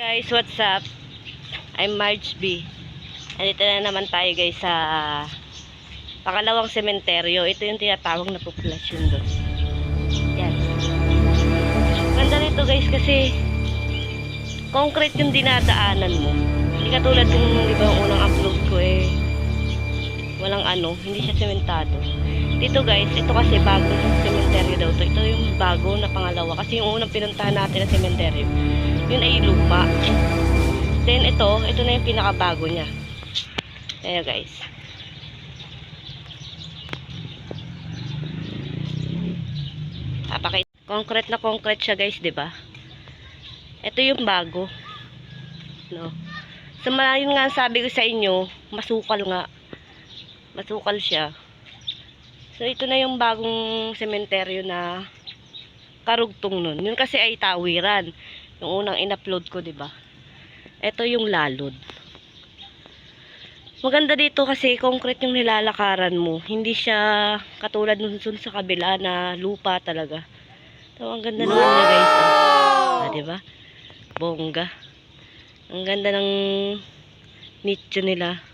Guys, what's up? I'm Marge B. Andito na naman tayo guys sa pangalawang sementeryo. Ito yung tinatawag na populasyon doon. Yan. Ganda nito guys kasi concrete yung dinadaanan mo. Hindi katulad yung di unang upload ko eh walang ano, hindi siya sementado. Dito guys, ito kasi bago yung sementeryo daw to. Ito yung bago na pangalawa. Kasi yung unang pinuntahan natin na sementeryo, yun ay lupa. Then ito, ito na yung pinakabago niya. Ayan guys. Papakit. Concrete na concrete siya guys, 'di ba? Ito yung bago. No. So, yun nga sabi ko sa inyo, masukal nga. Masukal siya. So, ito na yung bagong sementeryo na karugtong nun. Yun kasi ay tawiran. Yung unang in-upload ko, 'di ba? Ito yung lalod. Maganda dito kasi concrete yung nilalakaran mo. Hindi siya katulad nun dun sa kabila na lupa talaga. So, ang ganda naman niya guys. Oh. Ah, 'di ba? Bongga. Ang ganda ng nicho nila.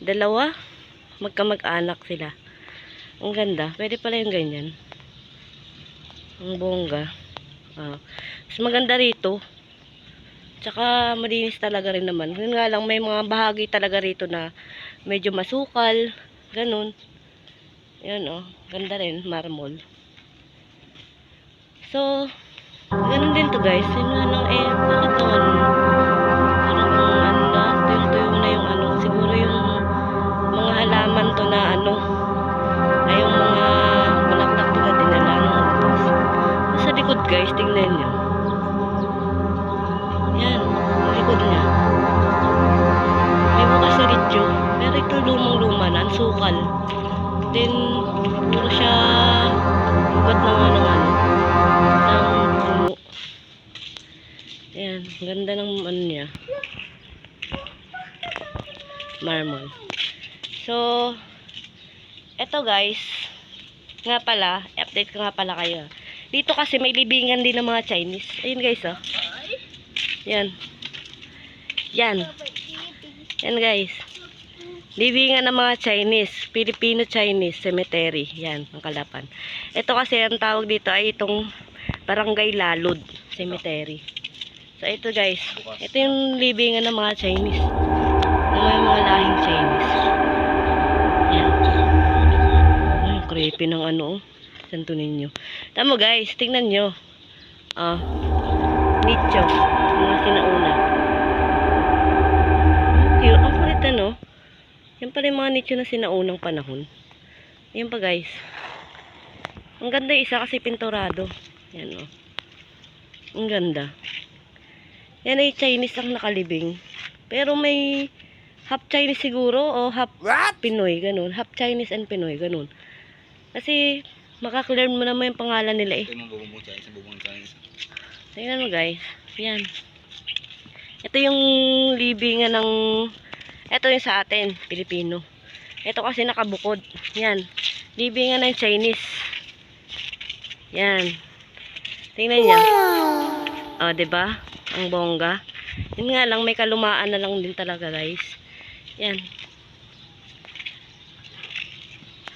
Dalawa. Magkamag-anak sila. Ang ganda. Pwede pala yung ganyan. Ang bongga. Ah. Mas maganda rito. Tsaka malinis talaga rin naman. Yun nga lang, may mga bahagi talaga rito na medyo masukal. Ganun. Yan oh. Ganda rin. Marmol. So, ganun din to guys. Yun nga lang eh. Bakit naman? Guys, tingnan nyo. Yan, ang likod niya. May bukas na lityo. Pero ito lumang-luma na, ang sukal. Then, puro siya ugat na nga ng ano, ng puno. Ganda ng ano niya. Marmol. So, eto guys, nga pala, update ko nga pala kayo. Dito kasi may libingan din ng mga Chinese. Ayun guys, oh. Yan. Yan. Yan guys. Libingan ng mga Chinese. Filipino-Chinese cemetery. Yan, ang kalapan. Ito kasi ang tawag dito ay itong Barangay Lalod Cemetery. So ito guys. Ito yung libingan ng mga Chinese. Ng mga, mga lahing Chinese. Yan. Ay, creepy ng ano. oh. Santo ninyo. Tama guys, tingnan nyo. Ah. Nicho. Mga sinauna. Cute. Ang kulit ano. Yan pala yung mga nicho na sinaunang panahon. Yan pa guys. Ang ganda yung isa kasi pinturado. Yan o. Ang ganda. Yan ay Chinese ang nakalibing. Pero may half Chinese siguro o half Pinoy. Ganun. Half Chinese and Pinoy. Ganun. Kasi makaklearn mo naman yung pangalan nila eh. Ito yung bubong Chinese, yung bubong Chinese. Tingnan mo guys. Yan. Ito yung libingan ng... Ito yung sa atin, Pilipino. Ito kasi nakabukod. Yan. Libingan ng Chinese. Yan. Tingnan niya. Oh, 'di ba? Ang bongga. Yun nga lang, may kalumaan na lang din talaga, guys. Yan.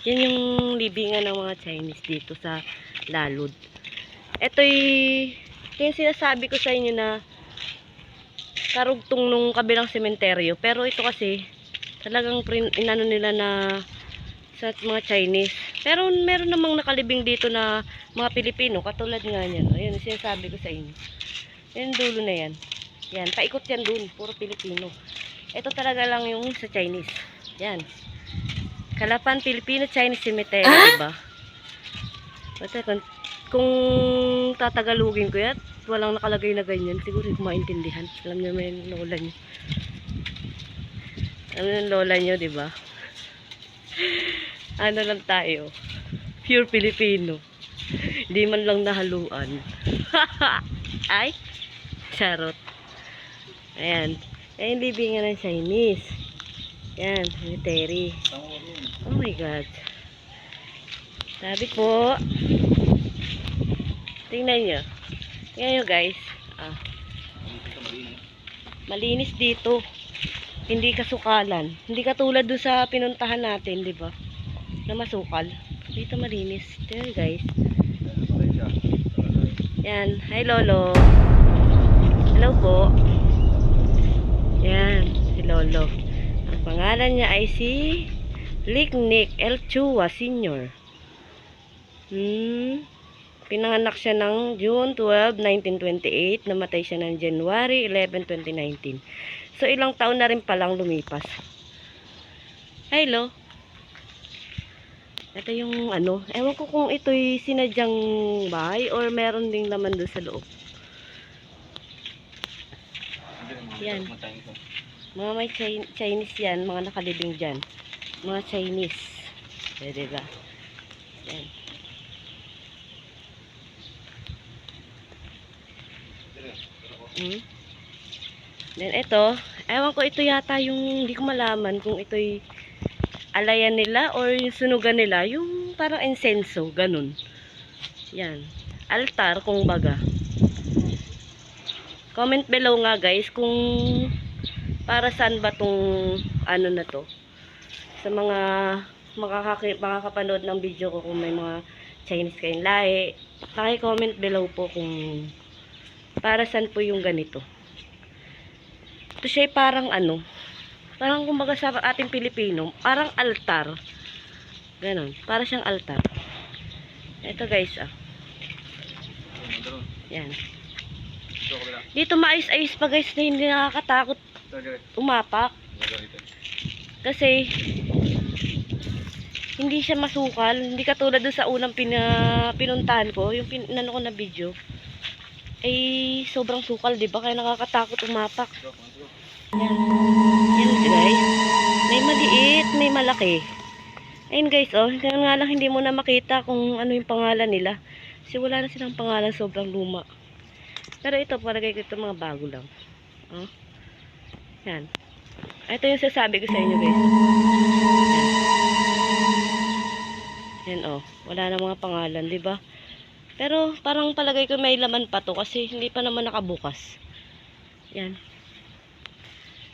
Yan yung libingan ng mga Chinese dito sa Lalod. Ito'y ito yung sinasabi ko sa inyo na karugtong nung kabilang sementeryo. Pero ito kasi, talagang inano nila na sa mga Chinese. Pero meron namang nakalibing dito na mga Pilipino, katulad nga niyan. Yung sinasabi ko sa inyo. Yan, dulo na yan. Yan, paikot yan dun, puro Pilipino. Ito talaga lang yung sa Chinese. Yan. Kalapan Filipino-Chinese Cemetery, diba? Basta kung, kung tatagalugin ko yan, walang nakalagay na ganyan, siguro hindi ko maintindihan. Alam niyo may lola niyo. Alam niyo yung lola niyo, di ba? ano lang tayo? Pure Filipino. Hindi man lang nahaluan. Ay, charot. Ayan. Ayan, libingan ng Chinese. Yan, cemetery. Oh my God. Sabi po. Tingnan nyo. Tingnan nyo guys. Ah. Malinis dito. Hindi kasukalan. Hindi katulad doon sa pinuntahan natin, di ba? Na masukal. Dito malinis. Tingnan guys. Yan. Hi, Lolo. Hello po. Yan. Si Lolo. Ang pangalan niya ay si Liknik El Chua Sr. Hmm. Pinanganak siya ng June 12, 1928. Namatay siya ng January 11, 2019. So, ilang taon na rin palang lumipas. Hello. Ito yung ano, ewan ko kung ito'y sinadyang bahay or meron ding laman doon sa loob. Yan. Mga may Chi- Chinese yan, mga nakalibing dyan. Mga Chinese. Pwede ba? Yan. Hmm? Then ito, ewan ko ito yata yung hindi ko malaman kung ito'y alayan nila or yung sunugan nila, yung parang insenso, ganun. Yan. Altar, kung baga. Comment below nga guys kung para saan ba tong ano na to. Sa mga makakaki, makakapanood ng video ko kung may mga Chinese kayong lahi. Paki-comment below po kung para saan po yung ganito. Ito siya parang ano, parang kumbaga sa ating Pilipino, parang altar. Ganon, para siyang altar. Ito guys, ah. Yan. Dito maayos-ayos pa guys na hindi nakakatakot umapak. Kasi, hindi siya masukal. Hindi katulad doon sa unang pina, pinuntahan ko, yung pin, ko na video. Ay, sobrang sukal, di ba? Kaya nakakatakot umapak. Yan. Yan guys. May maliit, may malaki. Ayun guys, oh. Ganun nga lang hindi mo na makita kung ano yung pangalan nila. Kasi wala na silang pangalan, sobrang luma. Pero ito, paragay ko ito mga bago lang. Oh. Yan. Ito yung sasabi ko sa inyo guys. Yan Wala na mga pangalan, di ba? Pero parang palagay ko may laman pa to kasi hindi pa naman nakabukas. Yan.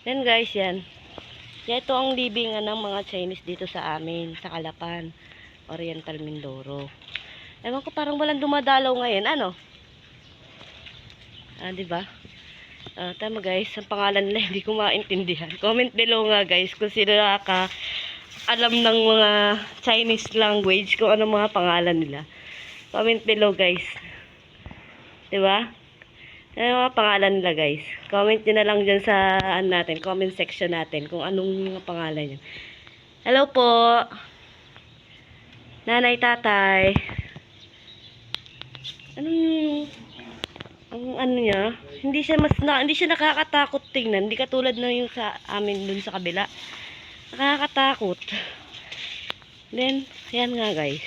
Yan guys, yan. Yan ito ang libingan ng mga Chinese dito sa amin, sa Calapan, Oriental Mindoro. Ewan ko parang walang dumadalaw ngayon, ano? Ah, di ba? Ah, tama guys, ang pangalan nila hindi ko maintindihan. Comment below nga guys kung sino nakaka alam ng mga Chinese language kung ano mga pangalan nila. Comment below guys. 'Di ba? Ano mga pangalan nila guys? Comment nyo na lang dyan sa ano natin, comment section natin kung anong mga pangalan nyo. Hello po. Nanay, tatay. Anong ang ano niya, hindi siya mas na, hindi siya nakakatakot tingnan, hindi katulad na yung sa amin dun sa kabila. Nakakatakot. Then, yan nga guys.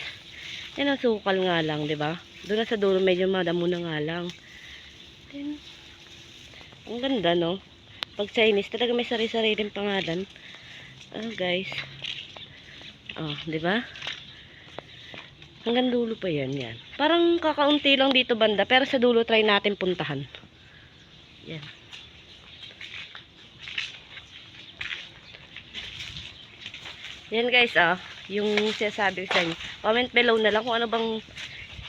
Yan ang sukal nga lang, ba? Doon na sa dulo medyo madamo na nga lang. Then, ang ganda no. Pag Chinese, talaga may sari-sariling pangalan. Ah, guys. Oh, ba? Hanggang dulo pa yan, yan. Parang kakaunti lang dito banda, pero sa dulo try natin puntahan. Yan. Yan guys, ah. Yung sinasabi ko sa inyo. Comment below na lang kung ano bang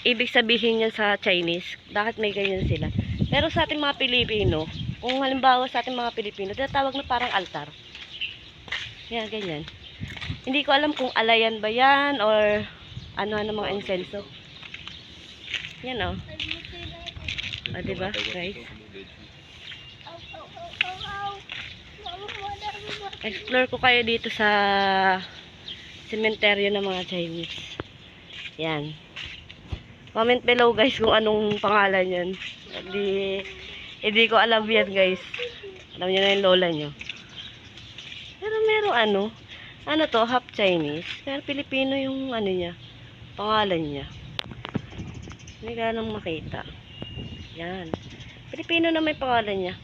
ibig sabihin yan sa Chinese. Bakit may ganyan sila. Pero sa ating mga Pilipino, kung halimbawa sa ating mga Pilipino, tinatawag na parang altar. Yan, ganyan. Hindi ko alam kung alayan ba yan or ano ano mga insenso. Yan oh. Ah, diba, guys? Explore ko kayo dito sa sementeryo ng mga Chinese. Yan. Comment below guys kung anong pangalan yan. Hindi, hindi ko alam yan guys. Alam niyo na yung lola nyo. Pero meron ano, ano to, half Chinese. Pero Pilipino yung ano niya, pangalan niya. Hindi ganang makita. Yan. Pilipino na may pangalan niya.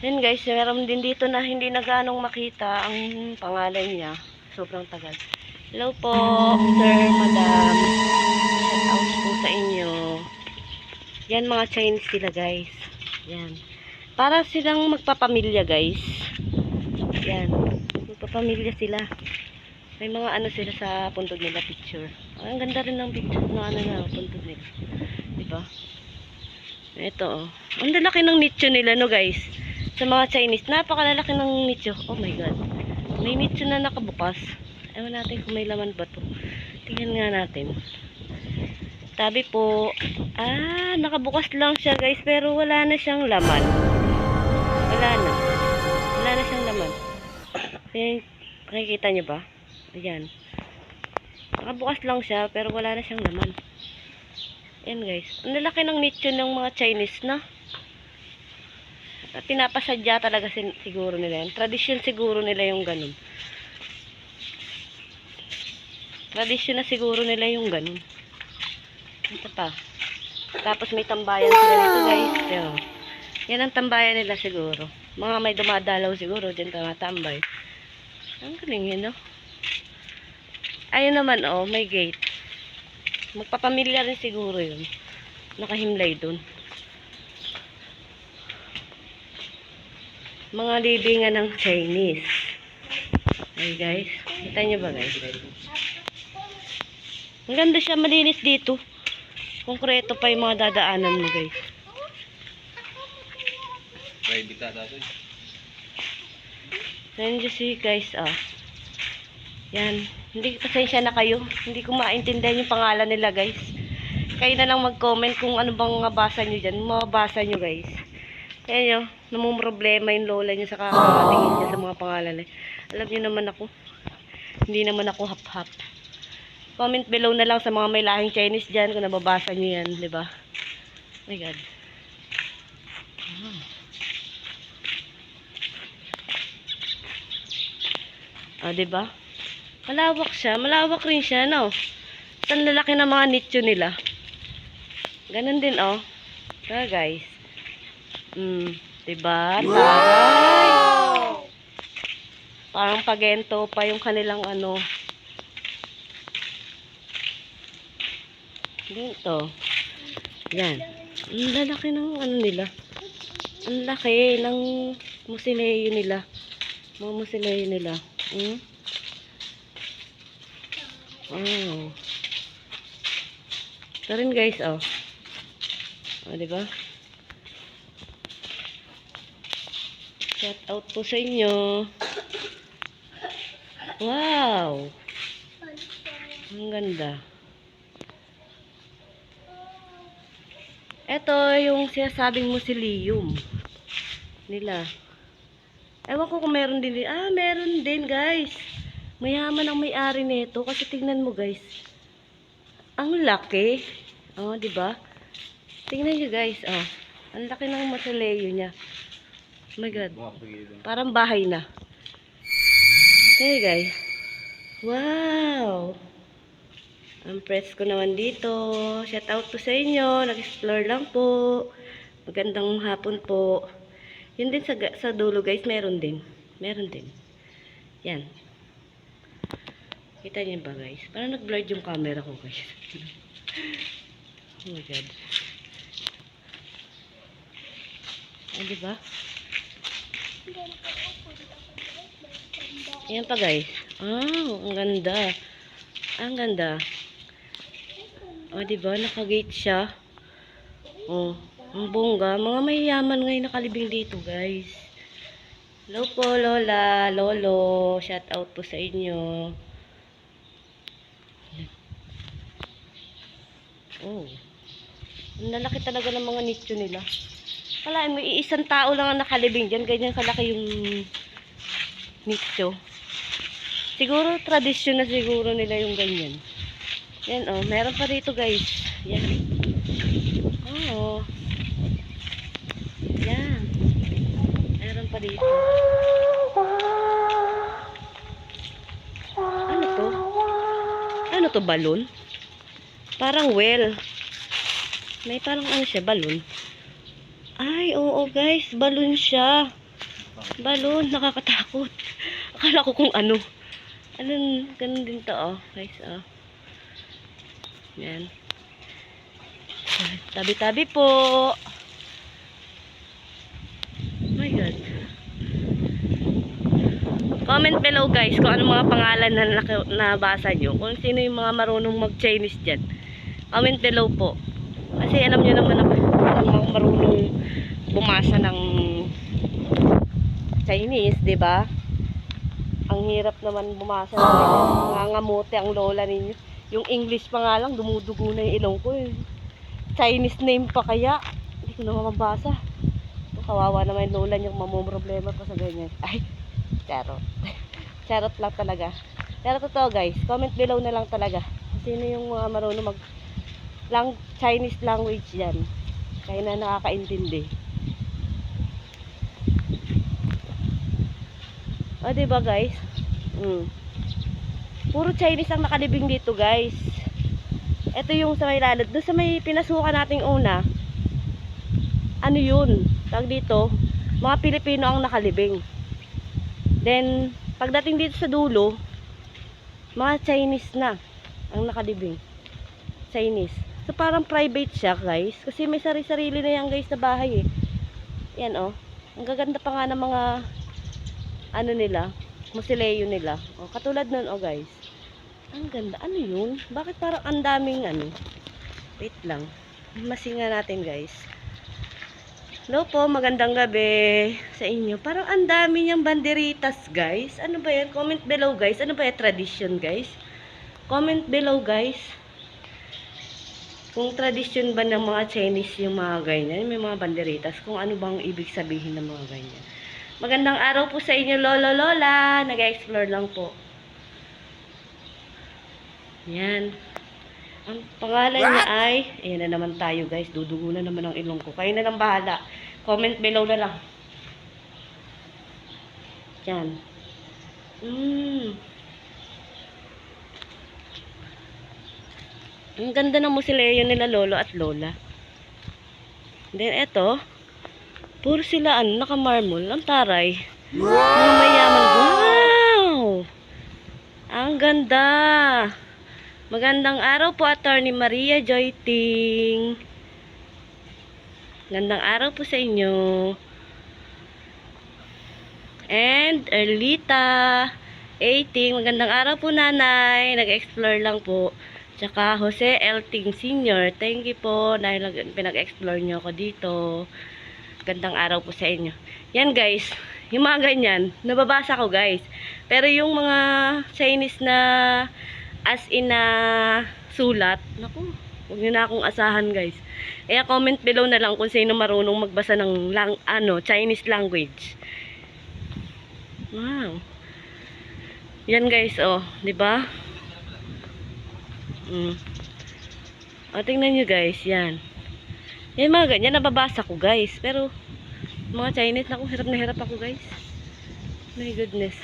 Yan guys, meron din dito na hindi na ganong makita ang pangalan niya. Sobrang tagal. Hello po, sir, madam. Shout out po sa inyo. Yan mga Chinese sila guys. Yan. Para silang magpapamilya guys. Yan. Magpapamilya sila. May mga ano sila sa puntod nila picture. Ang ganda rin ng picture ng ano na puntod nila. Diba? Ito oh. Ang lalaki ng nicho nila no guys. Sa mga Chinese. Napakalalaki ng nicho. Oh my god. May nicho na nakabukas. Ewan natin kung may laman ba to. Tingnan nga natin. Sabi po, ah, nakabukas lang siya guys, pero wala na siyang laman. Wala na. Wala na siyang laman. Ayan, nakikita niyo ba? Ayan. Nakabukas lang siya, pero wala na siyang laman. Ayan guys. Ang lalaki ng nicho ng mga Chinese na. Pinapasadya talaga sin- siguro nila yan. Tradisyon siguro nila yung ganun. Tradisyon na siguro nila yung ganun. Ito pa. Tapos may tambayan sila dito guys. Yan. Yan ang tambayan nila siguro. Mga may dumadalaw siguro dyan tumatambay. Ang galing yun no? Ayun naman oh, may gate. Magpapamilya rin siguro yun. Nakahimlay dun. Mga libingan ng Chinese. Ay guys. Kita nyo ba guys? Ang ganda siya, malinis dito. Konkreto pa yung mga dadaanan mo guys. Ata to eh. Nandiyo si guys ah. Yan. Hindi pasensya na kayo. Hindi ko maintindihan yung pangalan nila guys. Kayo na lang mag-comment kung ano bang mabasa nyo dyan. Mabasa nyo guys. Kaya nyo, namumroblema yung lola nyo sa kakatingin niya sa mga pangalan. Eh. Alam nyo naman ako. Hindi naman ako hap-hap. Comment below na lang sa mga may lahing Chinese dyan kung nababasa nyo yan. di ba? Oh my God. Ah, 'di ba? Malawak siya, malawak rin siya, no. Ang lalaki ng mga nicho nila. Ganun din, oh. Diba, guys? Mm, 'di ba? Taray! Parang pagento pa yung kanilang ano. Dito. Yan. Ang lalaki ng ano nila. Ang laki ng musileyo nila. Mga musileyo nila. Hmm? Oh. Ito rin guys, oh. Oh, di Shout out po sa inyo. Wow! Ang ganda. Ito yung sinasabing museum nila. Ewan ko kung meron din. Ah, meron din, guys. Mayaman ang may-ari nito kasi tingnan mo, guys. Ang laki. Oh, 'di ba? Tingnan niyo, guys. Oh. Ang laki ng mausoleo niya. My god. Parang bahay na. Okay, guys. Wow! Ang press ko naman dito. Shout out po sa inyo. Nag-explore lang po. Magandang hapon po. Yun din sa, sa dulo, guys. Meron din. Meron din. Yan. Kita niyo ba, guys? Parang nag-blurred yung camera ko, guys. oh my God. Ah, di ba? Ayan pa guys. Ah, ang ganda. Ang ganda. O, di ba? Naka-gate siya. Oh, ang bongga. Mga mayayaman ngayon nakalibing dito, guys. Hello po, Lola, Lolo. Shout out po sa inyo. Oh. Ang lalaki talaga ng mga nicho nila. Kalahin mo, iisang tao lang ang nakalibing dyan. Ganyan kalaki yung nicho. Siguro, tradisyon na siguro nila yung ganyan. Yan, oh. Meron pa dito, guys. Yan. Oo. Yan. Meron pa dito. Ano to? Ano to, balon? Parang well. May parang ano siya, balon. Ay, oo, guys. Balon siya. Balon, nakakatakot. Akala ko kung ano. Ano, ganun din to, oh. Guys, oh. Yan. Tabi-tabi po. My God. Comment below guys kung ano mga pangalan na nabasa nyo. Kung sino yung mga marunong mag-Chinese dyan. Comment below po. Kasi alam nyo naman ako, mga marunong bumasa ng Chinese, di ba? Ang hirap naman bumasa ng. Nangangamote ang lola ninyo. Yung English pa nga lang, dumudugo na yung ilong ko. Eh. Chinese name pa kaya. Hindi ko naman mabasa. Kawawa naman yung lola niyang mamumroblema pa sa ganyan. Ay, charot. charot lang talaga. Pero totoo guys, comment below na lang talaga. Sino yung mga marunong mag lang Chinese language yan. Kaya na nakakaintindi. O, diba guys? Mm. Puro Chinese ang nakalibing dito guys. Ito yung sa may lalad. Doon sa may pinasukan nating una. Ano yun? Tag dito. Mga Pilipino ang nakalibing. Then, pagdating dito sa dulo, mga Chinese na ang nakalibing. Chinese. So, parang private siya, guys. Kasi may sari-sarili na yan, guys, na bahay, eh. Yan, oh. Ang gaganda pa nga ng mga, ano nila, musileyo nila. Oh, katulad nun, oh, guys. Ang ganda. Ano yun? Bakit parang ang daming, ano? Wait lang. Masinga natin, guys. Hello po, magandang gabi sa inyo. Parang ang dami niyang banderitas, guys. Ano ba yan? Comment below, guys. Ano ba yan? Tradition, guys? Comment below, guys. Kung tradition ba ng mga Chinese yung mga ganyan, may mga banderitas, kung ano bang ibig sabihin ng mga ganyan. Magandang araw po sa inyo, Lolo Lola. Nag-explore lang po. Yan. Ang pangalan niya ay, ayan na naman tayo guys, dudugo na naman ang ilong ko. Kayo na lang bahala. Comment below na lang. Yan. Mm. Ang ganda ng musileyo nila lolo at lola. Then eto, puro sila ano, naka-marmol. Ang taray. Mga mayaman. Wow! Ang ganda. Magandang araw po, Attorney Maria Joy Ting. Gandang araw po sa inyo. And Erlita 18. Magandang araw po, nanay. Nag-explore lang po. Tsaka Jose Elting Senior. Thank you po dahil nag- pinag-explore nyo ako dito. Gandang araw po sa inyo. Yan guys, yung mga ganyan, nababasa ko guys. Pero yung mga Chinese na as in na sulat, naku, huwag nyo na akong asahan guys. Kaya comment below na lang kung sino marunong magbasa ng lang, ano, Chinese language. Wow. Yan guys, oh, 'di ba? Mm. O, tingnan nyo guys, yan. Yan mga ganyan, nababasa ko guys. Pero, mga Chinese, naku, hirap na hirap ako guys. My goodness.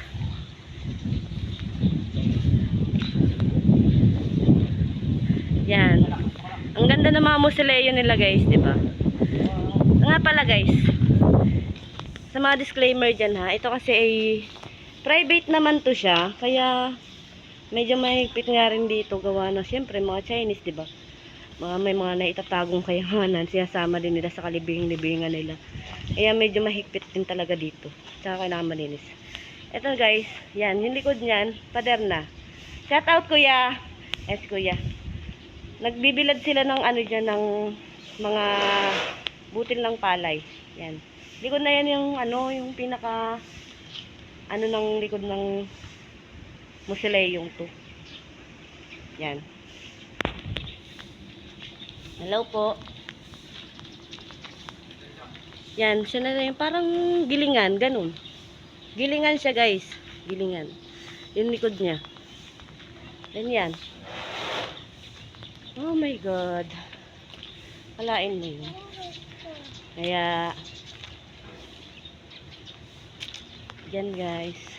Yan. Ang ganda ng mga museum nila guys, di ba? Nga pala guys, sa mga disclaimer dyan ha, ito kasi ay private naman to siya, kaya medyo mahigpit nga rin dito gawa na siyempre mga Chinese, di ba? Mga may mga naitatagong kayamanan, sinasama din nila sa kalibing-libingan nila. Kaya medyo mahigpit din talaga dito. Tsaka kailangan malinis. Ito guys, yan, yung likod niyan, pader na. Shout out kuya. Yes kuya. Nagbibilad sila ng ano dyan, ng mga butil ng palay. Yan. Likod na yan yung ano, yung pinaka ano ng likod ng musileyong to. Yan. Hello po. Yan, siya na rin. Parang gilingan, ganun. Gilingan siya, guys. Gilingan. Yung likod niya. Yan yan. Oh my God. Kalain mo yun. Kaya, yan guys.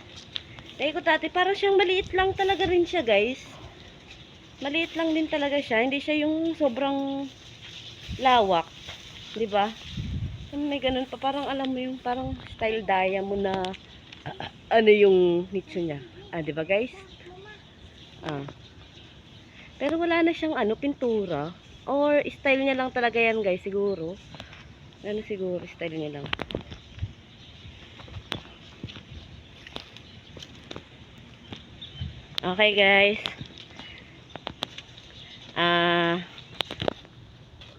Kaya ko tati, parang siyang maliit lang talaga rin siya guys. Maliit lang din talaga siya. Hindi siya yung sobrang lawak. ba? May ganun pa. Parang alam mo yung parang style diamond na ah, ah, ano yung nicho niya. Ah, ba guys? Ah. Pero wala na siyang ano, pintura. Or style niya lang talaga yan guys, siguro. Ano siguro, style niya lang. Okay guys. Ah,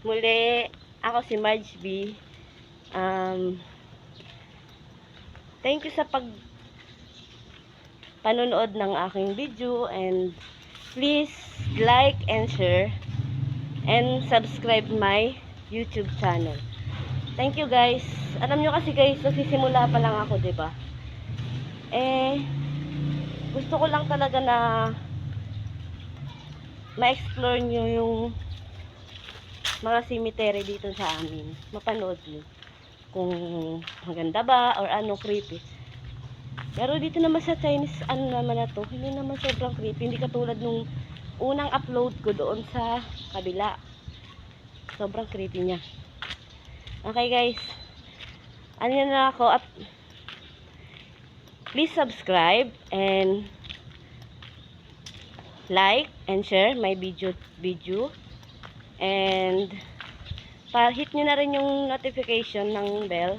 muli, ako si Marge B. Um, thank you sa pag panonood ng aking video and please like and share and subscribe my YouTube channel. Thank you guys. Alam nyo kasi guys, nagsisimula pa lang ako, 'di ba? Eh gusto ko lang talaga na ma-explore nyo yung mga cemetery dito sa amin. Mapanood nyo. Kung maganda ba or ano creepy. Pero dito naman sa Chinese, ano naman na to, hindi naman sobrang creepy. Hindi katulad nung unang upload ko doon sa kabila. Sobrang creepy niya. Okay guys. Ano na ako. At please subscribe and like and share my video video and pa hit nyo na rin yung notification ng bell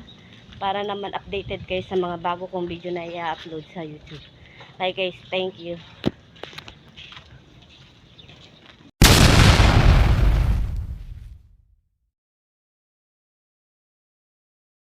para naman updated kayo sa mga bago kong video na i-upload sa YouTube. Okay guys, thank you.